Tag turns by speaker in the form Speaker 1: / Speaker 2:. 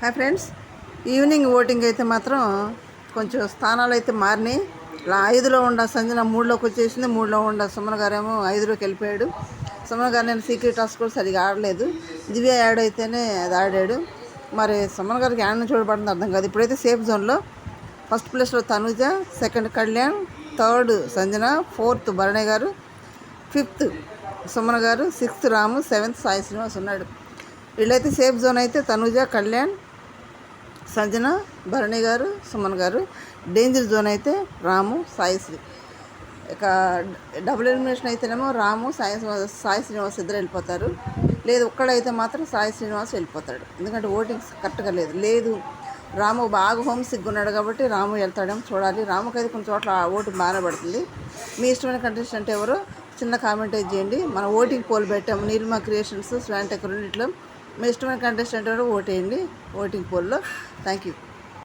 Speaker 1: Hi friends evening voting అయితే మాత్రం కొంచెం స్థానాలు అయితే మారినాయి. ఇలా ఐదులో ఉండ సంజన మూడులోకి వచ్చేసింది. మూడులో ఉండ సుమన్ గారేమో ఐదులోకి వెళ్ళిపోయాడు. సుమన్ గారు నేను సీక్రెట్ టాస్క్ కూడా సరిగా ఆడలేదు. దివ్య యాడ్ అయితేనే అది ఆడాడు. మరి సుమన్ గారికి యాడ్ చూడబడింది అర్థం కాదు. ఇప్పుడైతే సేఫ్ జోన్లో ఫస్ట్ ప్లేస్లో Tanuja second Kalyan third Sanjana fourth Bharani గారు ఫిఫ్త్ సుమన్ గారు సిక్స్త్ రాము సెవెంత్ సాయి శ్రీనివాస్ ఉన్నాడు. వీళ్ళైతే సేఫ్ జోన్ అయితే తనుజ కళ్యాణ్ సంజన భరణి గారు సుమన్ గారు డేంజర్ జోన్ అయితే రాము సాయిశ్రీ ఇక డబుల్ ఎలిమినేషన్ అయితేనేమో రాము సాయి సాయి శ్రీనివాస్ ఇద్దరు వెళ్ళిపోతారు. లేదు ఒక్కడైతే మాత్రం సాయి శ్రీనివాస్ వెళ్ళిపోతాడు. ఎందుకంటే ఓటింగ్ కరెక్ట్గా లేదు. లేదు రాము బాగా హోమ్ సిగ్గున్నాడు కాబట్టి రాము వెళ్తాడేమో చూడాలి. రాముకి అయితే కొన్ని చోట్ల ఓటు బాగానే పడుతుంది. మీ ఇష్టమైన కంటెస్టెంట్ ఎవరో? చిన్న కామెంట్ చేయండి. మన ఓటింగ్ పోల్ పెట్టాము. నీలిమా క్రియేషన్స్ స్వాంటెక్ రెండిట్లో మీ ఇష్టమైన కంటెస్టెంట్ ఎవరో ఓటేయండి ఓటింగ్ పోల్లో. Thank you